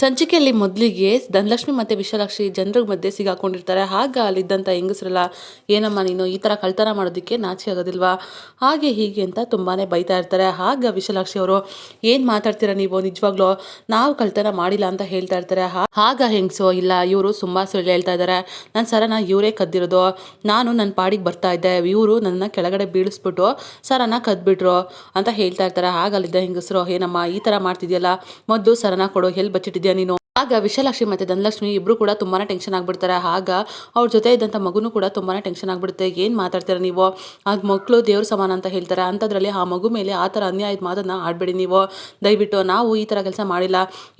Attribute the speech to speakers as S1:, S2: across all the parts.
S1: ಸಂಚಿಕೆಯಲ್ಲಿ ಮೊದಲಿಗೆ ಧನಲಕ್ಷ್ಮಿ ಮತ್ತು ವಿಶಾಲಾಕ್ಷಿ ಜನರ ಮಧ್ಯೆ ಸಿಗಾಕೊಂಡಿರ್ತಾರೆ. ಆಗ ಅಲ್ಲಿದ್ದಂಥ ಹೆಂಗಸರೆಲ್ಲ, ಏನಮ್ಮ ನೀನು ಈ ಥರ ಕಳ್ತನ ಮಾಡೋದಕ್ಕೆ ನಾಚಿ ಆಗೋದಿಲ್ವಾ? ಹಾಗೆ ಹೀಗೆ ಅಂತ ತುಂಬಾ ಬೈತಾ ಇರ್ತಾರೆ. ಆಗ ವಿಶಾಲಾಕ್ಷಿ ಅವರು, ಏನು ಮಾತಾಡ್ತೀರಾ ನೀವು? ನಿಜವಾಗ್ಲೂ ನಾವು ಕಳ್ತನ ಮಾಡಿಲ್ಲ ಅಂತ ಹೇಳ್ತಾ ಇರ್ತಾರೆ. ಹಾಗ ಆಗ ಹೆಂಗಸು, ಇಲ್ಲ, ಇವರು ಸುಮ್ಮ ಸುಳ್ಳು ಹೇಳ್ತಾ ಇದ್ದಾರೆ. ನನ್ನ ಸರನ ಇವರೇ ಕದ್ದಿರೋದು. ನಾನು ನನ್ನ ಪಾಡಿಗೆ ಬರ್ತಾ ಇದ್ದೆ. ಇವರು ನನ್ನ ಕೆಳಗಡೆ ಬೀಳಿಸ್ಬಿಟ್ಟು, ಸರನ ಕದ್ಬಿಟ್ರು ಅಂತ ಹೇಳ್ತಾ ಇರ್ತಾರೆ. ಆಗ ಅಲ್ಲಿದ್ದ ಹೆಂಗಸರು, ಏನಮ್ಮ, ಈ ಥರ ಮಾಡ್ತಿದ್ಯಲ್ಲ? ಮೊದಲು ಸರನ ಕೊಡು ಎಲ್ಲಿ ಬಚ್ಚಿಟ್ಟಿದ್ಯಾ? ನೀನು ಆಗ ವಿಶಾಲಾಕ್ಷಿ ಮತ್ತು ಧನಲಕ್ಷ್ಮಿ ಇಬ್ಬರು ಕೂಡ ತುಂಬಾ ಟೆನ್ಷನ್ ಆಗಿಬಿಡ್ತಾರೆ. ಆಗ ಅವ್ರ ಜೊತೆ ಇದ್ದಂಥ ಮಗುನೂ ಕೂಡ ತುಂಬಾ ಟೆನ್ಷನ್ ಆಗಿಬಿಡುತ್ತೆ. ಏನು ಮಾತಾಡ್ತೀರಾ ನೀವು? ಆ ಮಕ್ಕಳು ದೇವ್ರ ಸಮಾನ ಅಂತ ಹೇಳ್ತಾರೆ. ಅಂಥದ್ರಲ್ಲಿ ಆ ಮಗು ಮೇಲೆ ಆ ಥರ ಅನ್ಯಾಯದ ಮಾತನ್ನು ಆಡಬೇಡಿ ನೀವು. ದಯವಿಟ್ಟು ನಾವು ಈ ಥರ ಕೆಲಸ ಮಾಡಿಲ್ಲ.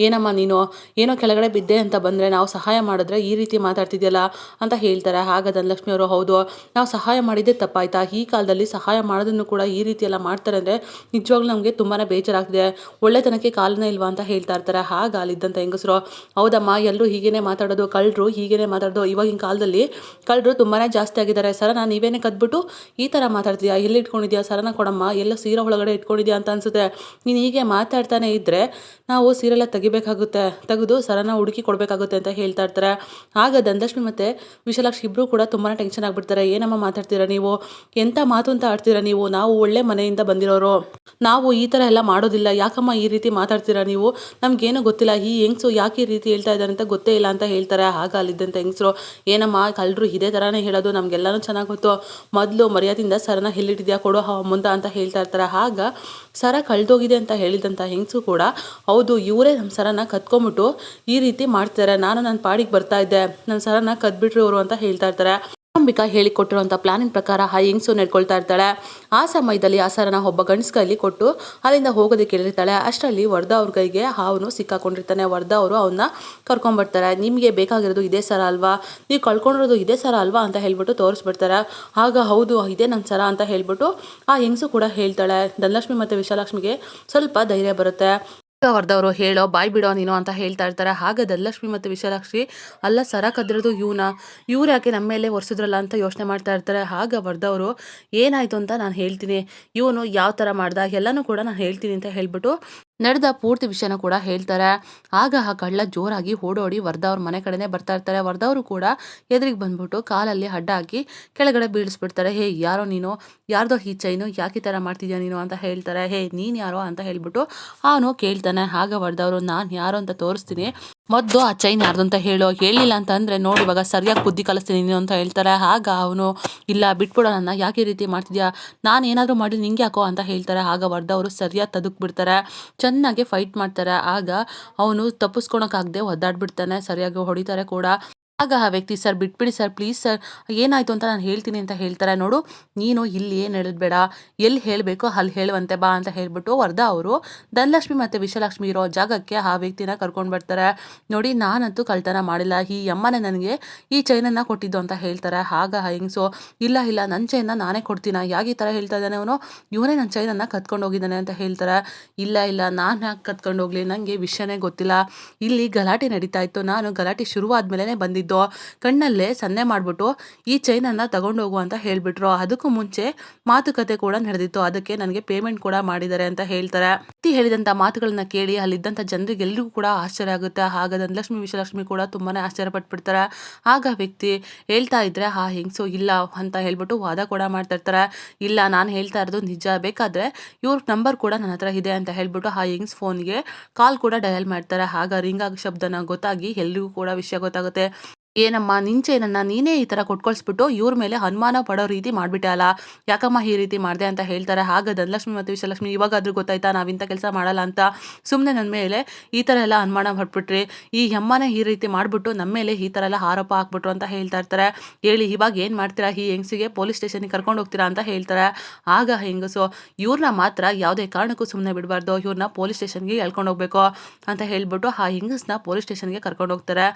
S1: ಏನಮ್ಮ ನೀನು? ಏನೋ ಕೆಳಗಡೆ ಬಿದ್ದೆ ಅಂತ ಬಂದರೆ ನಾವು ಸಹಾಯ ಮಾಡಿದ್ರೆ ಈ ರೀತಿ ಮಾತಾಡ್ತಿದ್ಯಲ್ಲ ಅಂತ ಹೇಳ್ತಾರೆ. ಆಗ ಧನಲಕ್ಷ್ಮಿ ಅವರು ಹೌದು, ನಾವು ಸಹಾಯ ಮಾಡಿದ್ದೇ ತಪ್ಪಾಯ್ತಾ? ಈ ಕಾಲದಲ್ಲಿ ಸಹಾಯ ಮಾಡೋದನ್ನು ಕೂಡ ಈ ರೀತಿ ಎಲ್ಲ ಮಾಡ್ತಾರೆ ಅಂದರೆ ನಿಜವಾಗ್ಲೂ ನಮಗೆ ತುಂಬಾ ಬೇಜಾರಾಗ್ತಿದೆ. ಒಳ್ಳೆತನಕ್ಕೆ ಕಾಲನೇ ಇಲ್ವಾ ಅಂತ ಹೇಳ್ತಾ ಇರ್ತಾರೆ. ಆಗ ಅಲ್ಲಿದ್ದಂಥ ಹೆಂಗಸರು ಹೌದಮ್ಮ, ಎಲ್ಲರೂ ಹೀಗೇನೆ ಮಾತಾಡೋದು, ಕಳ್ಳರು ಹೀಗೇನೆ ಮಾತಾಡೋದು. ಇವಾಗಿನ ಕಾಲದಲ್ಲಿ ಕಳ್ಳರು ತುಂಬಾ ಜಾಸ್ತಿ ಆಗಿದ್ದಾರೆ. ನಾನು ನೀವೇನೇ ಕದ್ಬಿಟ್ಟು ಈ ಥರ ಮಾತಾಡ್ತೀಯಾ ಎಲ್ಲಿ ಇಟ್ಕೊಂಡಿದ್ಯಾ? ಸರನ ಕೊಡಮ್ಮ, ಎಲ್ಲ ಸೀರೆ ಒಳಗಡೆ ಇಟ್ಕೊಂಡಿದ್ಯಾ ಅಂತ ಅನ್ಸುತ್ತೆ. ನೀನು ಹೀಗೆ ಮಾತಾಡ್ತಾನೆ ಇದ್ದರೆ ನಾವು ಸೀರೆಲ್ಲ ತೆಗಿಬೇಕಾಗುತ್ತೆ. ತೆಗೆದು ಸರನ ಹುಡುಕಿ ಕೊಡಬೇಕಾಗುತ್ತೆ ಅಂತ ಹೇಳ್ತಾ ಇರ್ತಾರೆ. ಆಗ ಧನಲಕ್ಷ್ಮಿ ಮತ್ತು ವಿಶಾಲಾಕ್ಷಿ ಇಬ್ಬರು ಕೂಡ ತುಂಬಾ ಟೆನ್ಷನ್ ಆಗಿಬಿಡ್ತಾರೆ. ಏನಮ್ಮ ಮಾತಾಡ್ತೀರಾ ನೀವು? ಎಂಥ ಮಾತು ಅಂತ ಆಡ್ತೀರಾ ನೀವು? ನಾವು ಒಳ್ಳೆ ಮನೆಯಿಂದ ಬಂದಿರೋರು. ನಾವು ಈ ಥರ ಎಲ್ಲ ಮಾಡೋದಿಲ್ಲ. ಯಾಕಮ್ಮ ಈ ರೀತಿ ಮಾತಾಡ್ತೀರಾ ನೀವು? ನಮಗೇನು ಗೊತ್ತಿಲ್ಲ. ಈ ಹೆಂಗ್ಸು ಯಾಕೆ ಈ ರೀತಿ ಹೇಳ್ತಾ ಇದ್ದಾರೆ ಅಂತ ಗೊತ್ತೇ ಇಲ್ಲ ಅಂತ ಹೇಳ್ತಾರೆ. ಆಗ ಅಲ್ಲಿದ್ದಂಥ ಹೆಂಗಸರು, ಏನಮ್ಮ ಕಳ್ಳರು ಇದೇ ಥರನೇ ಹೇಳೋದು, ನಮಗೆಲ್ಲನೂ ಚೆನ್ನಾಗಿ ಗೊತ್ತು. ಮೊದಲು ಮರ್ಯಾದೆಯಿಂದ ಸರನ ಎಲ್ಲಿಟ್ಟಿದ್ಯಾ ಕೊಡೋ ಮುಂದೆ ಅಂತ ಹೇಳ್ತಾ ಇರ್ತಾರೆ. ಆಗ ಸರ ಕಳ್ದೋಗಿದೆ ಅಂತ ಹೇಳಿದಂಥ ಹೆಂಗಸು ಕೂಡ, ಹೌದು, ಇವರೇ ನಮ್ಮ ಸರನ ಕತ್ಕೊಂಬಿಟ್ಟು ಈ ರೀತಿ ಮಾಡ್ತಾರೆ ನಾನು ನನ್ನ ಪಾಡಿಗೆ ಬರ್ತಾ ಇದ್ದೆ. ನನ್ನ ಸರನ ಕದ್ಬಿಟ್ರು ಇವರು ಅಂತ ಹೇಳ್ತಾ ಇರ್ತಾರೆ. ಅಂಬಿಕಾ ಹೇಳಿಕೊಟ್ಟಿರುವಂಥ ಪ್ಲಾನಿನ ಪ್ರಕಾರ ಆ ಹೆಂಗಸು ನಡ್ಕೊಳ್ತಾ ಇರ್ತಾಳೆ. ಆ ಸಮಯದಲ್ಲಿ ಆ ಸರನ ಒಬ್ಬ ಗಂಡಸ ಕೊಟ್ಟು ಅಲ್ಲಿಂದ ಹೋಗೋದಕ್ಕೆ ಹೇಳಿರ್ತಾಳೆ. ಅಷ್ಟರಲ್ಲಿ ವರ್ಧಾ ಅವ್ರ ಕೈಗೆ ಅವನು ಸಿಕ್ಕಾಕೊಂಡಿರ್ತಾನೆ. ವರ್ಧ ಅವರು ಅವನ್ನ ಕರ್ಕೊಂಡ್ಬರ್ತಾರೆ. ನಿಮಗೆ ಬೇಕಾಗಿರೋದು ಇದೇ ಸರ ಅಲ್ವಾ? ನೀವು ಕಳ್ಕೊಂಡಿರೋದು ಇದೇ ಸರ ಅಲ್ವಾ? ಅಂತ ಹೇಳ್ಬಿಟ್ಟು ತೋರಿಸ್ಬಿಡ್ತಾರೆ. ಆಗ ಹೌದು, ಇದೇ ನನ್ನ ಸರ ಅಂತ ಹೇಳ್ಬಿಟ್ಟು ಆ ಹೆಂಗಸು ಕೂಡ ಹೇಳ್ತಾಳೆ. ಧನಲಕ್ಷ್ಮಿ ಮತ್ತು ವಿಶಾಲಕ್ಷ್ಮಿಗೆ ಸ್ವಲ್ಪ ಧೈರ್ಯ ಬರುತ್ತೆ. ವರ್ಧವರು ಹೇಳೋ ಬಾಯ್ ಬಿಡೋ ನೀನು ಅಂತ ಹೇಳ್ತಾ ಇರ್ತಾರೆ. ಹಾಗೆ ಧನಲಕ್ಷ್ಮಿ ಮತ್ತು ವಿಶಾಲಾಕ್ಷಿ, ಅಲ್ಲ ಸರ ಕದ್ರದು ಇವನ. ಇವ್ರು ಯಾಕೆ ನಮ್ಮ ಮೇಲೆ ಒರೆಸಿದ್ರಲ್ಲ ಅಂತ ಯೋಚನೆ ಮಾಡ್ತಾ ಇರ್ತಾರೆ. ಹಾಗೆ ವರ್ದವರು ಏನಾಯ್ತು ಅಂತ ನಾನು ಹೇಳ್ತೀನಿ. ಇವನು ಯಾವ ಥರ ಮಾಡ್ದ? ಎಲ್ಲನೂ ಕೂಡ ನಾನು ಹೇಳ್ತೀನಿ ಅಂತ ಹೇಳ್ಬಿಟ್ಟು ನಡೆದ ಪೂರ್ತಿ ವಿಷಯನ ಕೂಡ ಹೇಳ್ತಾರೆ. ಆಗ ಆ ಕಳ್ಳ ಜೋರಾಗಿ ಓಡೋಡಿ ವರ್ಧಾ ಅವ್ರ ಮನೆ ಕಡೆನೇ ಬರ್ತಾ ಇರ್ತಾರೆ. ವರ್ಧವರು ಕೂಡ ಎದುರಿಗೆ ಬಂದ್ಬಿಟ್ಟು ಕಾಲಲ್ಲಿ ಅಡ್ಡ ಹಾಕಿ ಕೆಳಗಡೆ ಬೀಳಿಸ್ಬಿಡ್ತಾರೆ. ಹೇ, ಯಾರೋ ನೀನು? ಯಾರ್ದೋ ಈ ಚೈನು? ಯಾಕೆ ಈ ಥರ ಮಾಡ್ತಿದ್ಯಾ ನೀನು? ಅಂತ ಹೇಳ್ತಾರೆ. ಹೇ, ನೀನು ಯಾರೋ? ಅಂತ ಹೇಳ್ಬಿಟ್ಟು ಅವನು ಕೇಳ್ತಾನೆ. ಆಗ ವರ್ದವರು ನಾನು ಯಾರು ಅಂತ ತೋರಿಸ್ತೀನಿ. ಮೊದಲು ಆ ಚೈನ್ ಯಾರ್ದು ಅಂತ ಹೇಳೋ. ಹೇಳಿಲ್ಲ ಅಂತಂದರೆ ನೋಡಿ, ಇವಾಗ ಸರಿಯಾಗಿ ಬುದ್ಧಿ ಕಲಿಸ್ತೀನಿ ನೀನು ಅಂತ ಹೇಳ್ತಾರೆ. ಆಗ ಅವನು, ಇಲ್ಲ, ಬಿಟ್ಬಿಡೋ ನನ್ನ. ಯಾಕೆ ಈ ರೀತಿ ಮಾಡ್ತಿದ್ಯಾ? ನಾನು ಏನಾದರೂ ಮಾಡಿ ನಿಂಗೆ ಯಾಕೋ ಅಂತ ಹೇಳ್ತಾರೆ. ಆಗ ವರ್ಧವರು ಸರಿಯಾಗಿ ತದುಕ್ ಬಿಡ್ತಾರೆ ಚೆನ್ನಾಗಿ ಫೈಟ್ ಮಾಡ್ತಾರೆ. ಆಗ ಅವನು ತಪ್ಪಿಸ್ಕೊಳಕ್ಕಾಗ್ದೆ ಒದ್ದಾಡ್ಬಿಡ್ತಾನೆ. ಸರಿಯಾಗಿ ಹೊಡಿತಾರೆ ಕೂಡ. ಆಗ ಆ ವ್ಯಕ್ತಿ, ಸರ್, ಬಿಟ್ಬಿಡಿ, ಸರ್, ಪ್ಲೀಸ್, ಸರ್, ಏನಾಯ್ತು ಅಂತ ನಾನು ಹೇಳ್ತೀನಿ ಅಂತ ಹೇಳ್ತಾರೆ. ನೋಡು, ನೀನು ಇಲ್ಲಿ ಏನು ಹೇಳಬೇಡ ಎಲ್ಲಿ ಹೇಳಬೇಕೋ ಅಲ್ಲಿ ಹೇಳುವಂತೆ ಬಾ ಅಂತ ಹೇಳ್ಬಿಟ್ಟು ವರ್ಧ ಅವರು ಧನಲಕ್ಷ್ಮಿ ಮತ್ತು ವಿಶ್ವಲಕ್ಷ್ಮಿ ಇರೋ ಜಾಗಕ್ಕೆ ಆ ವ್ಯಕ್ತಿನ ಕರ್ಕೊಂಡು ಬರ್ತಾರೆ. ನೋಡಿ, ನಾನಂತೂ ಕಳ್ತನ ಮಾಡಿಲ್ಲ. ಈ ಅಮ್ಮನೇ ನನಗೆ ಈ ಚೈನನ್ನು ಕೊಟ್ಟಿದ್ದು ಅಂತ ಹೇಳ್ತಾರೆ. ಆಗ ಹೆಂಗ್ಸು ಇಲ್ಲ ಇಲ್ಲ ನನ್ನ ಚೈನನ್ನ ನಾನೇ ಕೊಡ್ತೀನಿ? ಯಾಕೆ ಈ ಥರ ಹೇಳ್ತಾ ಇದ್ದಾನೆ ಅವನು? ಇವನೇ ನನ್ನ ಚೈನನ್ನು ಕತ್ಕೊಂಡು ಹೋಗಿದ್ದಾನೆ ಅಂತ ಹೇಳ್ತಾರೆ. ಇಲ್ಲ ಇಲ್ಲ, ನಾನು ಯಾಕೆ ಕತ್ಕೊಂಡು ಹೋಗಲಿ? ನನಗೆ ವಿಷಯನೇ ಗೊತ್ತಿಲ್ಲ. ಇಲ್ಲಿ ಗಲಾಟೆ ನಡೀತಾ ಇತ್ತು. ನಾನು ಗಲಾಟೆ ಶುರುವಾದ ಶುರುವಾದ್ಮೇಲೆ ಬಂದಿದ್ದು. ಕಣ್ಣಲ್ಲೇ ಸನ್ನೆ ಮಾಡಿಬಿಟ್ಟು ಈ ಚೈನನ್ನು ತಗೊಂಡೋಗು ಅಂತ ಹೇಳಿಬಿಟ್ರು. ಅದಕ್ಕೂ ಮುಂಚೆ ಮಾತುಕತೆ ಕೂಡ ನಡೆದಿತ್ತು. ಅದಕ್ಕೆ ನನಗೆ ಪೇಮೆಂಟ್ ಕೂಡ ಮಾಡಿದ್ದಾರೆ ಅಂತ ಹೇಳ್ತಾರೆ. ಅತಿ ಹೇಳಿದಂಥ ಮಾತುಗಳನ್ನ ಕೇಳಿ ಅಲ್ಲಿದ್ದಂಥ ಜನರಿಗೆಲ್ಲರಿಗೂ ಕೂಡ ಆಶ್ಚರ್ಯ ಆಗುತ್ತೆ. ಆಗ ಧನಲಕ್ಷ್ಮಿ ವಿಶ್ವಲಕ್ಷ್ಮಿ ಕೂಡ ತುಂಬಾ ಆಶ್ಚರ್ಯ ಪಟ್ಬಿಡ್ತಾರೆ ಆಗ ವ್ಯಕ್ತಿ ಹೇಳ್ತಾ ಇದ್ರೆ ಆ ಹೆಂಗಸು ಇಲ್ಲ ಅಂತ ಹೇಳ್ಬಿಟ್ಟು ವಾದ ಕೂಡ ಮಾಡ್ತಾ ಇರ್ತಾರೆ. ಇಲ್ಲ, ನಾನು ಹೇಳ್ತಾ ಇರೋದು ನಿಜ. ಬೇಕಾದ್ರೆ ಇವ್ರ ನಂಬರ್ ಕೂಡ ನನ್ನ ಹತ್ರ ಇದೆ ಅಂತ ಹೇಳ್ಬಿಟ್ಟು ಆ ಹೆಂಗ್ಸ್ ಫೋನ್ಗೆ ಕಾಲ್ ಕೂಡ ಡಯಲ್ ಮಾಡ್ತಾರೆ. ಆಗ ರಿಂಗ್ ಆಗ ಶಬ್ದನ ಗೊತ್ತಾಗಿ ಎಲ್ರಿಗೂ ಕೂಡ ವಿಷಯ ಗೊತ್ತಾಗುತ್ತೆ. ಏನಮ್ಮ ನಿಂಚೇನನ್ನ ನೀನೇ ಈ ಥರ ಕೊಟ್ಕೊಳ್ಸ್ಬಿಟ್ಟು ಇವ್ರ ಮೇಲೆ ಅನುಮಾನ ಪಡೋ ರೀತಿ ಮಾಡಿಬಿಟ್ಟೆ ಅಲ್ಲ? ಯಾಕಮ್ಮ ಈ ರೀತಿ ಮಾಡಿದೆ ಅಂತ ಹೇಳ್ತಾರೆ. ಆಗ ಧನಲಕ್ಷ್ಮಿ ಮತ್ತು ವಿಶಾಲಕ್ಷ್ಮಿ ಇವಾಗಾದ್ರೂ ಗೊತ್ತಾಯ್ತಾ ನಾವು ಇಂಥ ಕೆಲಸ ಮಾಡಲ್ಲ ಅಂತ? ಸುಮ್ಮನೆ ನನ್ನ ಮೇಲೆ ಈ ಥರ ಎಲ್ಲ ಅನುಮಾನ ಪಟ್ಬಿಟ್ರಿ, ಈ ಅಮ್ಮನೇ ಈ ರೀತಿ ಮಾಡಿಬಿಟ್ಟು ನಮ್ಮ ಮೇಲೆ ಈ ಥರ ಎಲ್ಲ ಆರೋಪ ಹಾಕ್ಬಿಟ್ರು ಅಂತ ಹೇಳ್ತಾ ಇರ್ತಾರೆ. ಹೇಳಿ, ಇವಾಗ ಏನು ಮಾಡ್ತೀರಾ? ಈ ಹೆಂಗಸಿಗೆ ಪೊಲೀಸ್ ಸ್ಟೇಷನ್ಗೆ ಕರ್ಕೊಂಡು ಹೋಗ್ತೀರಾ ಅಂತ ಹೇಳ್ತಾರೆ. ಆಗ ಹೆಂಗಸು ಇವ್ರನ್ನ ಮಾತ್ರ ಯಾವುದೇ ಕಾರಣಕ್ಕೂ ಸುಮ್ಮನೆ ಬಿಡಬಾರ್ದು. ಇವ್ರನ್ನ ಪೊಲೀಸ್ ಸ್ಟೇಷನ್ಗೆ ಎಳ್ಕೊಂಡು ಹೋಗ್ಬೇಕು ಅಂತ ಹೇಳ್ಬಿಟ್ಟು ಆ ಹೆಂಗಸನ್ನ ಪೊಲೀಸ್ ಸ್ಟೇಷನ್ಗೆ ಕರ್ಕೊಂಡು ಹೋಗ್ತಾರೆ.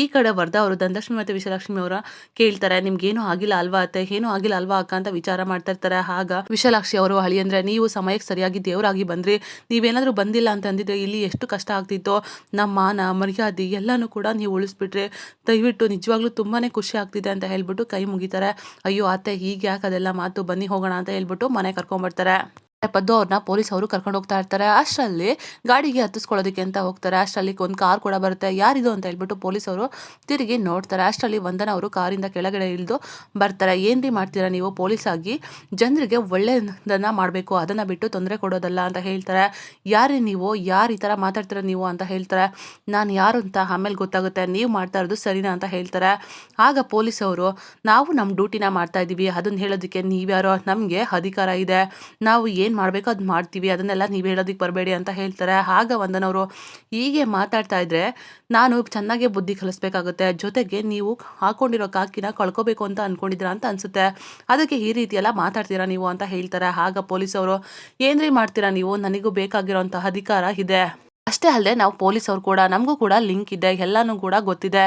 S1: ಈ ಕಡೆ ವರ್ಧ ಅವರು ಧನಲಕ್ಷ್ಮಿ ಮತ್ತು ವಿಶಾಲಕ್ಷ್ಮಿ ಅವರ ಕೇಳ್ತಾರೆ, ನಿಮ್ಗೇನು ಆಗಿಲ್ಲ ಅಲ್ವಾ ಅತ್ತೆ? ಏನೂ ಆಗಿಲ್ಲ ಅಲ್ವಾ ಅಕ್ಕ? ಅಂತ ವಿಚಾರ ಮಾಡ್ತಾ ಇರ್ತಾರೆ. ಆಗ ವಿಶಾಲಾಕ್ಷಿ ಅವರು ಹಳಿ ಅಂದ್ರೆ ನೀವು ಸಮಯಕ್ಕೆ ಸರಿಯಾಗಿ ದೇವರಾಗಿ ಬಂದ್ರಿ. ನೀವೇನಾದರೂ ಬಂದಿಲ್ಲ ಅಂತ ಅಂದಿದ್ರೆ ಇಲ್ಲಿ ಎಷ್ಟು ಕಷ್ಟ ಆಗ್ತಿತ್ತೋ? ನಮ್ಮ ಮಾನ, ಮರ್ಯಾದೆ ಎಲ್ಲಾನು ಕೂಡ ನೀವು ಉಳಿಸ್ಬಿಟ್ರೆ. ದಯವಿಟ್ಟು ನಿಜವಾಗ್ಲೂ ತುಂಬಾನೇ ಖುಷಿ ಆಗ್ತಿದೆ ಅಂತ ಹೇಳ್ಬಿಟ್ಟು ಕೈ ಮುಗಿತಾರೆ. ಅಯ್ಯೋ ಅತ್ತೆ ಹೀಗೆ ಯಾಕೆ ಅದೆಲ್ಲ ಮಾತು? ಬನ್ನಿ ಹೋಗೋಣ ಅಂತ ಹೇಳ್ಬಿಟ್ಟು ಮನೆ ಕರ್ಕೊಂಡ್ಬರ್ತಾರೆ. ಪದ್ದು ಅವ್ರನ್ನ ಪೊಲೀಸ್ ಅವರು ಕರ್ಕೊಂಡು ಹೋಗ್ತಾ ಇರ್ತಾರೆ. ಅಷ್ಟರಲ್ಲಿ ಗಾಡಿಗೆ ಹತ್ತಿಸ್ಕೊಳ್ಳೋದಕ್ಕೆ ಅಂತ ಹೋಗ್ತಾರೆ? ಅಷ್ಟರಲ್ಲಿ ಒಂದು ಕಾರ್ ಕೂಡ ಬರುತ್ತೆ. ಯಾರಿದು ಅಂತ ಹೇಳ್ಬಿಟ್ಟು ಪೊಲೀಸ್ ಅವರು ತಿರುಗಿ ನೋಡ್ತಾರೆ. ಅಷ್ಟರಲ್ಲಿ ವಂದನ ಅವರು ಕಾರಿಂದ ಕೆಳಗಡೆ ಇಳಿದು ಬರ್ತಾರೆ. ಏನ್ರಿ ಮಾಡ್ತೀರಾ ನೀವು? ಪೊಲೀಸ್ ಆಗಿ ಜನರಿಗೆ ಒಳ್ಳೆಯದನ್ನ ಮಾಡಬೇಕು. ಅದನ್ನು ಬಿಟ್ಟು ತೊಂದರೆ ಕೊಡೋದಲ್ಲ ಅಂತ ಹೇಳ್ತಾರೆ. ಯಾರೇ ನೀವು? ಯಾರು ಈ ಥರ ಮಾತಾಡ್ತೀರ ನೀವು ಅಂತ ಹೇಳ್ತಾರೆ. ನಾನು ಯಾರು ಅಂತ ಆಮೇಲೆ ಗೊತ್ತಾಗುತ್ತೆ. ನೀವು ಮಾಡ್ತಾ ಇರೋದು ಸರಿನಾ ಅಂತ ಹೇಳ್ತಾರೆ. ಆಗ ಪೊಲೀಸ್ ಅವರು ನಾವು ನಮ್ಮ ಡ್ಯೂಟಿನ ಮಾಡ್ತಾ ಇದ್ದೀವಿ ಅದನ್ನು ಹೇಳೋದಕ್ಕೆ ನೀವ್ಯಾರೋ? ನಮಗೆ ಅಧಿಕಾರ ಇದೆ. ನಾವು ಏನು ಮಾಡಬೇಕು, ಅದು ಮಾಡ್ತೀವಿ, ಅದನ್ನೆಲ್ಲ ನೀವು ಹೇಳೋದಕ್ಕೆ ಬರಬೇಡಿ ಅಂತ ಹೇಳ್ತಾರೆ. ಆಗ ವಂದನವರು ಹೀಗೆ ಮಾತಾಡ್ತಾ ಇದ್ದರೆ ನಾನು ಚೆನ್ನಾಗೇ ಬುದ್ಧಿ ಕಲಿಸ್ಬೇಕಾಗುತ್ತೆ. ಜೊತೆಗೆ ನೀವು ಹಾಕೊಂಡಿರೋ ಕಾಕಿನ ಕಳ್ಕೊಬೇಕು ಅಂತ ಅಂದ್ಕೊಂಡಿದ್ದೀರಾ ಅಂತ ಅನ್ಸುತ್ತೆ. ಅದಕ್ಕೆ ಈ ರೀತಿಯೆಲ್ಲ ಮಾತಾಡ್ತೀರಾ ನೀವು ಅಂತ ಹೇಳ್ತಾರೆ. ಆಗ ಪೊಲೀಸವರು, ಏನ್ರಿ ಮಾಡ್ತೀರಾ ನೀವು? ನನಗೂ ಬೇಕಾಗಿರೋಂಥ ಅಧಿಕಾರ ಇದೆ. ಅಷ್ಟೇ ಅಲ್ಲದೆ ನಾವು ಪೊಲೀಸವ್ರು ಕೂಡ, ನಮಗೂ ಕೂಡ ಲಿಂಕ್ ಇದೆ, ಎಲ್ಲಾನು ಕೂಡ ಗೊತ್ತಿದೆ.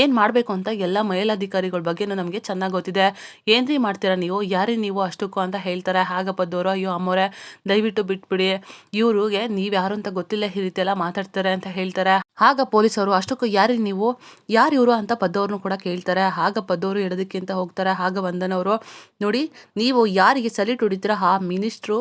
S1: ಏನು ಮಾಡಬೇಕು ಅಂತ ಎಲ್ಲ ಮೇಲಧಿಕಾರಿಗಳ ಬಗ್ಗೆನೂ ನಮಗೆ ಚೆನ್ನಾಗಿ ಗೊತ್ತಿದೆ. ಏನ್ರಿ ಮಾಡ್ತೀರಾ ನೀವು? ಯಾರೇ ನೀವು ಅಷ್ಟಕ್ಕೂ ಅಂತ ಹೇಳ್ತಾರೆ. ಹಾಗಪ್ಪದವರು, ಅಯ್ಯೋ ಅಮ್ಮೋರೆ, ದಯವಿಟ್ಟು ಬಿಟ್ಬಿಡಿ. ಇವ್ರಿಗೆ ನೀವು ಯಾರು ಅಂತ ಗೊತ್ತಿಲ್ಲ ಈ ರೀತಿ ಎಲ್ಲ ಮಾತಾಡ್ತಾರೆ ಅಂತ ಹೇಳ್ತಾರೆ. ಆಗ ಪೊಲೀಸರು ಅಷ್ಟಕ್ಕೂ ಯಾರಿ ನೀವು? ಯಾರು ಇವರು? ಅಂತ ಪದ್ದವ್ರನ್ನು ಕೂಡ ಕೇಳ್ತಾರೆ. ಆಗ ಪದ್ದವರು ಎಡದಕ್ಕಿಂತ ಹೋಗ್ತಾರೆ. ಆಗ ವಂದನವರು, ನೋಡಿ, ನೀವು ಯಾರಿಗೆ ಸಲೀಟ್ ಹೊಡಿತೀರ? ಆ ಮಿನಿಸ್ಟ್ರು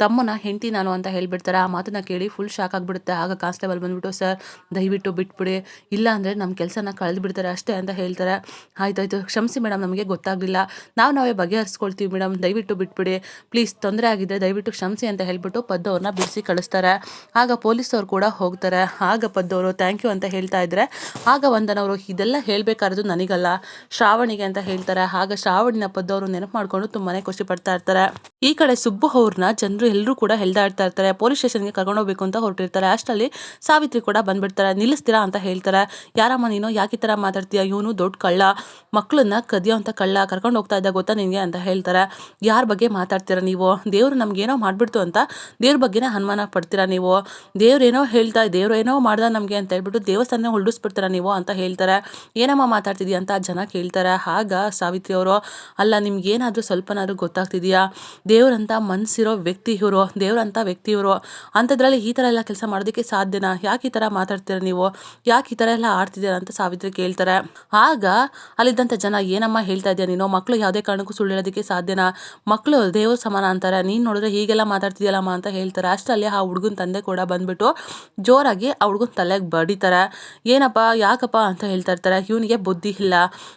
S1: ತಮ್ಮನ ಹೆಂಡತಿ ನಾನು ಅಂತ ಹೇಳಿಬಿಡ್ತಾರೆ. ಆ ಮಾತನ್ನ ಕೇಳಿ ಫುಲ್ ಶಾಕ್ ಆಗಿಬಿಡುತ್ತೆ. ಆಗ ಕಾನ್ಸ್ಟೇಬಲ್ ಬಂದ್ಬಿಟ್ಟು, ಸರ್, ದಯವಿಟ್ಟು ಬಿಟ್ಬಿಡಿ. ಇಲ್ಲ ಅಂದರೆ ನಮ್ಮ ಕೆಲಸನ ಕಳೆದು ಬಿಡ್ತಾರೆ ಅಷ್ಟೇ ಅಂತ ಹೇಳ್ತಾರೆ. ಆಯ್ತಾಯ್ತು ಕ್ಷಮಿಸಿ ಮೇಡಮ್ ನಮಗೆ ಗೊತ್ತಾಗಲಿಲ್ಲ. ನಾವು ನಾವೇ ಬಗೆಹರಿಸ್ಕೊಳ್ತೀವಿ ಮೇಡಮ್ ದಯವಿಟ್ಟು ಬಿಟ್ಬಿಡಿ. ಪ್ಲೀಸ್ ತೊಂದರೆ ಆಗಿದ್ದರೆ ದಯವಿಟ್ಟು ಕ್ಷಮಿಸಿ ಅಂತ ಹೇಳಿಬಿಟ್ಟು ಪದ್ದವ್ರನ್ನ ಬಿಡಿಸಿ ಕಳಿಸ್ತಾರೆ. ಆಗ ಪೊಲೀಸವ್ರು ಕೂಡ ಹೋಗ್ತಾರೆ. ಆಗ ಪದ್ದವರು ಥ್ಯಾಂಕ್ ಯು ಅಂತ ಹೇಳ್ತಾ ಇದ್ರೆ, ಆಗ ವಂದನವರು ಇದೆಲ್ಲ ಹೇಳಬೇಕಾದ್ರು ನನಗಲ್ಲ. ಶ್ರಾವಣಿಗೆ ಅಂತ ಹೇಳ್ತಾರೆ. ಆಗ ಶ್ರಾವಣಿನ ಪದ್ದವರು ನೆನಪು ಮಾಡಿಕೊಂಡು ತುಂಬಾ ಖುಷಿ ಪಡ್ತಾ ಇರ್ತಾರೆ. ಈ ಕಡೆ ಸುಬ್ಬು ಅವ್ರನ್ನ ಜನರು ಎಲ್ಲರೂ ಕೂಡ ಹೆಲ್ದಾಡ್ತಾ ಇರ್ತಾರೆ. ಪೊಲೀಸ್ ಸ್ಟೇಷನ್ಗೆ ಕರ್ಕೊಂಡು ಹೋಗಬೇಕು ಅಂತ ಹೊರಟಿರ್ತಾರೆ. ಅಷ್ಟರಲ್ಲಿ ಸಾವಿತ್ರಿ ಕೂಡ ಬಂದ್ಬಿಡ್ತಾರೆ. ನಿಲ್ಲಿಸ್ತೀರಾ ಅಂತ ಹೇಳ್ತಾರೆ. ಯಾರಮ್ಮ ನೀನು? ಯಾಕೆ ಈ ಥರ ಮಾತಾಡ್ತೀಯ? ಇವನು ದೊಡ್ಡ ಕಳ್ಳ. ಮಕ್ಕಳನ್ನ ಕದಿಯೋ ಅಂತ ಕಳ್ಳ. ಕರ್ಕೊಂಡು ಹೋಗ್ತಾ ಇದ್ದ ಗೊತ್ತಾ ನಿನಗೆ ಅಂತ ಹೇಳ್ತಾರೆ. ಯಾರ ಬಗ್ಗೆ ಮಾತಾಡ್ತೀರಾ ನೀವು? ದೇವರು ನಮಗೇನೋ ಮಾಡಿಬಿಡ್ತು ಅಂತ ದೇವ್ರ ಬಗ್ಗೆನೇ ಅನುಮಾನ ಪಡ್ತೀರಾ ನೀವು? ದೇವ್ರೇನೋ ಹೇಳ್ತಾ ದೇವ್ರು ಏನೋ ಮಾಡ್ದ ನಮಗೆ ಅಂತ ಹೇಳ್ಬಿಟ್ಟು ದೇವಸ್ಥಾನ ಹೊಲ್ಡಿಸ್ಬಿಡ್ತೀರಾ ನೀವು ಅಂತ ಹೇಳ್ತಾರೆ. ಏನಮ್ಮ ಮಾತಾಡ್ತಿದ್ಯಾ ಅಂತ ಜನ ಕೇಳ್ತಾರೆ. ಆಗ ಸಾವಿತ್ರಿ ಅವರು. ಅಲ್ಲ, ನಿಮ್ಗೇನಾದರೂ ಸ್ವಲ್ಪನಾದ್ರೂ ಗೊತ್ತಾಗ್ತಿದೆಯಾ? ದೇವ್ರಂತ ಮನಸ್ಸಿರೋ ವ್ಯಕ್ತಿ ಇವರು, ದೇವ್ರಂತ ವ್ಯಕ್ತಿ ಇವರು, ಅಂಥದ್ರಲ್ಲಿ ಈ ಥರ ಎಲ್ಲ ಕೆಲಸ ಮಾಡೋದಕ್ಕೆ ಸಾಧ್ಯನಾ? ಯಾಕೆ ಈ ಥರ ಮಾತಾಡ್ತೀರ ನೀವು? ಯಾಕೆ ಈ ಥರ ಎಲ್ಲ ಆಡ್ತಿದ್ದೀರಾ ಅಂತ ಸಾವಿತ್ರಿ ಕೇಳ್ತಾರೆ. ಆಗ ಅಲ್ಲಿದ್ದಂಥ ಜನ, ಏನಮ್ಮ ಹೇಳ್ತಾ ಇದೆಯಾ ನೀನು? ಮಕ್ಕಳು ಯಾವುದೇ ಕಾರಣಕ್ಕೂ ಸುಳ್ಳು ಹೇಳೋದಕ್ಕೆ ಸಾಧ್ಯನಾ? ಮಕ್ಕಳು ದೇವ್ರ ಸಮಾನ ಅಂತಾರೆ. ನೀನು ನೋಡಿದ್ರೆ ಹೀಗೆಲ್ಲ ಮಾತಾಡ್ತಿದ್ಯಲ್ಲಮ್ಮ ಅಂತ ಹೇಳ್ತಾರೆ. ಅಷ್ಟರಲ್ಲಿ ಆ ಹುಡುಗನ ತಂದೆ ಕೂಡ ಬಂದ್ಬಿಟ್ಟು ಜೋರಾಗಿ ಆ ಹುಡುಗನ ತಲೆಗೆ ಬಡಿತಾರೆ. ಏನಪ್ಪ, ಯಾಕಪ್ಪ ಅಂತ ಹೇಳ್ತಾ ಇರ್ತಾರೆ. ಇವನಿಗೆ ಬುದ್ಧಿ ಇಲ್ಲ.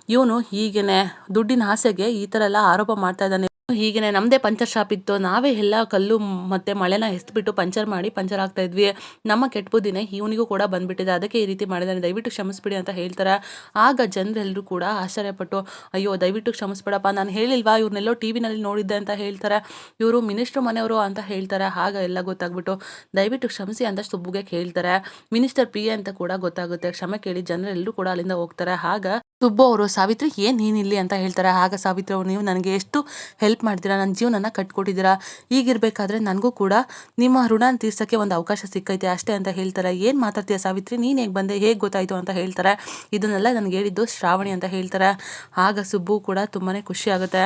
S1: ಇವನು ಹೀಗೇನೆ ದುಡ್ಡಿನ ಆಸೆಗೆ ಈ ಥರ ಎಲ್ಲ ಆರೋಪ ಮಾಡ್ತಾ ಇದ್ದಾನೆ. ಹೀಗೇನೆ ನಮ್ಮದೇ ಪಂಚರ್ ಶಾಪ್ ಇತ್ತು. ನಾವೇ ಎಲ್ಲ ಕಲ್ಲು ಮತ್ತೆ ಮಳೆನ ಎಸ್ಬಿಟ್ಟು ಪಂಚರ್ ಮಾಡಿ ಪಂಚರ್ ಆಗ್ತಾ ಇದ್ವಿ. ನಮ್ಮ ಕೆಟ್ಟ ಬುದ್ಧಿನೇ ಇವನಿಗೂ ಕೂಡ ಬಂದ್ಬಿಟ್ಟಿದೆ. ಅದಕ್ಕೆ ಈ ರೀತಿ ಮಾಡಿದಾನೆ ದಯವಿಟ್ಟು ಕ್ಷಮಿಸ್ಬಿಡಿ ಅಂತ ಹೇಳ್ತಾರೆ. ಆಗ ಜನರೆಲ್ಲರೂ ಕೂಡ ಆಶ್ಚರ್ಯಪಟ್ಟು, ಅಯ್ಯೋ, ದಯವಿಟ್ಟು ಕ್ಷಮಿಸ್ಬಿಡಪ್ಪ. ನಾನು ಹೇಳಿಲ್ವಾ? ಇವ್ರನ್ನೆಲ್ಲೋ ಟಿ ವಿನಲ್ಲಿ ನೋಡಿದ್ದೆ ಅಂತ ಹೇಳ್ತಾರೆ. ಇವರು ಮಿನಿಸ್ಟ್ರ್ ಮನೆಯವರು ಅಂತ ಹೇಳ್ತಾರೆ. ಆಗ ಎಲ್ಲ ಗೊತ್ತಾಗ್ಬಿಟ್ಟು ದಯವಿಟ್ಟು ಕ್ಷಮಿಸಿ ಅಂತ ಸುಬ್ಬುಗೆ ಕೇಳ್ತಾರೆ. ಮಿನಿಸ್ಟರ್ ಪಿ ಎ ಅಂತ ಕೂಡ ಗೊತ್ತಾಗುತ್ತೆ. ಕ್ಷಮೆ ಕೇಳಿ ಜನರೆಲ್ಲರೂ ಕೂಡ ಅಲ್ಲಿಂದ ಹೋಗ್ತಾರೆ. ಆಗ ಸುಬ್ಬು ಅವರು ಸಾವಿತ್ರಿ, ಏನು ನೀನಿಲ್ಲಿ ಅಂತ ಹೇಳ್ತಾರೆ? ಆಗ ಸಾವಿತ್ರಿ ಅವರು, ನೀವು ನನಗೆ ಎಷ್ಟು ಹೆಲ್ಪ್ ಮಾಡ್ತೀರಾ? ನನ್ನ ಜೀವನನ ಕಟ್ಕೊಟ್ಟಿದ್ದೀರಾ? ಈಗಿರಬೇಕಾದ್ರೆ ನನಗೂ ಕೂಡ ನಿಮ್ಮ ಋಣನ ತೀರ್ಸೋಕ್ಕೆ ಒಂದು ಅವಕಾಶ ಸಿಕ್ಕೈತೆ ಅಷ್ಟೇ ಅಂತ ಹೇಳ್ತಾರೆ. ಏನು ಮಾತಾಡ್ತೀಯ ಸಾವಿತ್ರಿ? ನೀನು ಹೇಗೆ ಬಂದೆ? ಹೇಗೆ ಗೊತ್ತಾಯಿತು? ಅಂತ ಹೇಳ್ತಾರೆ. ಇದನ್ನೆಲ್ಲ ನನಗೆ ಹೇಳಿದ್ದು ಶ್ರಾವಣಿ ಅಂತ ಹೇಳ್ತಾರೆ. ಆಗ ಸುಬ್ಬು ಕೂಡ ತುಂಬಾ ಖುಷಿ ಆಗುತ್ತೆ.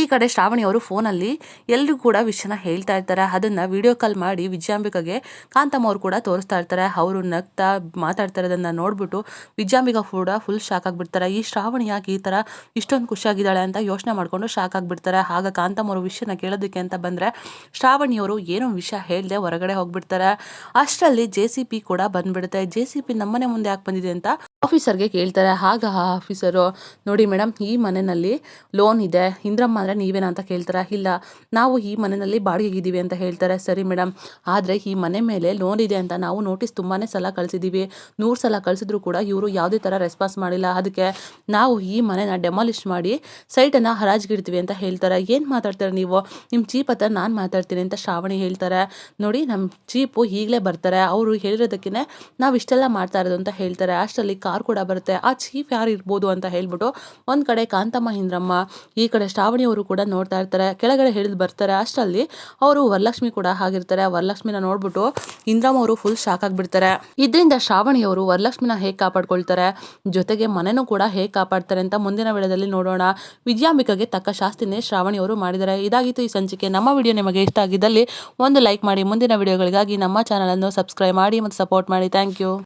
S1: ಈ ಕಡೆ ಶ್ರಾವಣಿ ಅವರು ಫೋನಲ್ಲಿ ಎಲ್ಲರೂ ಕೂಡ ವಿಷಯನ ಹೇಳ್ತಾ ಇರ್ತಾರೆ. ಅದನ್ನ ವಿಡಿಯೋ ಕಾಲ್ ಮಾಡಿ ವಿಜಯಾಂಬಿಕಾಗೆ ಕಾಂತಮ್ಮ ಅವರು ಕೂಡ ತೋರಿಸ್ತಾ ಇರ್ತಾರೆ. ಅವರು ನಗ್ತಾ ಮಾತಾಡ್ತಾ ಇರೋದನ್ನ ನೋಡ್ಬಿಟ್ಟು ವಿಜಯಾಂಬಿಕಾ ಕೂಡ ಫುಲ್ ಶಾಕ್ ಆಗ್ಬಿಡ್ತಾರೆ. ಈ ಶ್ರಾವಣಿ ಯಾಕೆ ಈ ಥರ ಇಷ್ಟೊಂದು ಖುಷಿಯಾಗಿದ್ದಾಳೆ ಅಂತ ಯೋಚನೆ ಮಾಡ್ಕೊಂಡು ಶಾಕ್ ಆಗ್ಬಿಡ್ತಾರೆ. ಆಗ ಕಾಂತಮ್ಮ ಅವರು ವಿಷಯನ ಕೇಳೋದಕ್ಕೆ ಅಂತ ಬಂದರೆ ಶ್ರಾವಣಿಯವರು ಏನೋ ವಿಷಯ ಹೇಳ್ದೆ ಹೊರಗಡೆ ಹೋಗ್ಬಿಡ್ತಾರೆ. ಅಷ್ಟರಲ್ಲಿ ಜೆ ಸಿ ಪಿ ಕೂಡ ಬಂದ್ಬಿಡುತ್ತೆ. ಜೆ ಸಿ ಪಿ ನಮ್ಮನೆ ಮುಂದೆ ಯಾಕೆ ಬಂದಿದೆ ಅಂತ ಆಫೀಸರ್ಗೆ ಕೇಳ್ತಾರೆ. ಆಗ ಆ ಆಫೀಸರು ನೋಡಿ ಮೇಡಮ್ ಈ ಮನೆಯಲ್ಲಿ ಲೋನ್ ಇದೆ. ಇಂದ್ರಮ್ಮ ಅಂದರೆ ನೀವೇನಾ ಅಂತ ಕೇಳ್ತಾರೆ? ಇಲ್ಲ, ನಾವು ಈ ಮನೆಯಲ್ಲಿ ಬಾಡಿಗೆಗಿದ್ದೀವಿ ಅಂತ ಹೇಳ್ತಾರೆ. ಸರಿ ಮೇಡಮ್ ಆದರೆ ಈ ಮನೆ ಮೇಲೆ ಲೋನ್ ಇದೆ ಅಂತ ನಾವು ನೋಟಿಸ್ ತುಂಬಾ ಸಲ ಕಳಿಸಿದ್ದೀವಿ ನೂರು ಸಲ ಕಳಿಸಿದ್ರು ಕೂಡ ಇವರು ಯಾವುದೇ ಥರ ರೆಸ್ಪಾನ್ಸ್ ಮಾಡಿಲ್ಲ. ಅದಕ್ಕೆ ನಾವು ಈ ಮನೆನ ಡೆಮಾಲಿಷ್ ಮಾಡಿ ಸೈಟನ್ನು ಹರಾಜ್ಗಿಡ್ತೀವಿ ಅಂತ ಹೇಳ್ತಾರೆ. ಏನು ಮಾತಾಡ್ತಾರೆ ನೀವು? ನಿಮ್ಮ ಚೀಪ್ ಹತ್ರ ನಾನು ಮಾತಾಡ್ತೀನಿ ಅಂತ ಶ್ರಾವಣಿ ಹೇಳ್ತಾರೆ. ನೋಡಿ ನಮ್ಮ ಚೀಪು ಈಗಲೇ ಬರ್ತಾರೆ. ಅವರು ಹೇಳಿರೋದಕ್ಕೇ ನಾವು ಇಷ್ಟೆಲ್ಲ ಮಾಡ್ತಾ ಇರೋದು ಅಂತ ಹೇಳ್ತಾರೆ. ಅಷ್ಟರಲ್ಲಿ ಕಾರ್ ಕೂಡ ಬರುತ್ತೆ. ಆ ಚೀಪ್ ಯಾರು ಇರ್ಬೋದು ಅಂತ ಹೇಳ್ಬಿಟ್ಟು ಒಂದು ಕಡೆ ಕಾಂತಮ್ಮ, ಹಿಂದ್ರಮ್ಮ, ಈ ಕಡೆ ಶ್ರಾವಣಿ ಅವರು ಕೂಡ ನೋಡ್ತಾ ಇರ್ತಾರೆ. ಕೆಳಗಡೆ ಹಿಡಿದು ಬರ್ತಾರೆ. ಅಷ್ಟರಲ್ಲಿ ಅವರು ವರಲಕ್ಷ್ಮಿ ಕೂಡ ಆಗಿರ್ತಾರೆ. ವರಲಕ್ಷ್ಮಿನ ನೋಡ್ಬಿಟ್ಟು ಇಂದ್ರಮ್ ಅವರು ಫುಲ್ ಶಾಕ್ ಆಗಿಬಿಡ್ತಾರೆ. ಇದರಿಂದ ಶ್ರಾವಣಿಯವರು ವರಲಕ್ಷ್ಮಿನ ಹೇಗೆ ಕಾಪಾಡ್ಕೊಳ್ತಾರೆ? ಜೊತೆಗೆ ಮನೆನೂ ಕೂಡ ಹೇಗೆ ಕಾಪಾಡ್ತಾರೆ ಅಂತ ಮುಂದಿನ ವೇಳೆಯಲ್ಲಿ ನೋಡೋಣ. ವಿದ್ಯಾಂಬಿಕಾಗೆ ತಕ್ಕ ಶಾಸ್ತಿನೇ ಶ್ರಾವಣಿಯವರು ಮಾಡಿದ್ದಾರೆ. ಇದಾಗಿತ್ತು ಈ ಸಂಚಿಕೆ. ನಮ್ಮ ವಿಡಿಯೋ ನಿಮಗೆ ಇಷ್ಟ ಆಗಿದ್ದಲ್ಲಿ ಒಂದು ಲೈಕ್ ಮಾಡಿ. ಮುಂದಿನ ವಿಡಿಯೋಗಳಿಗಾಗಿ ನಮ್ಮ ಚಾನಲನ್ನು ಸಬ್ಸ್ಕ್ರೈಬ್ ಮಾಡಿ ಮತ್ತು ಸಪೋರ್ಟ್ ಮಾಡಿ. Thank you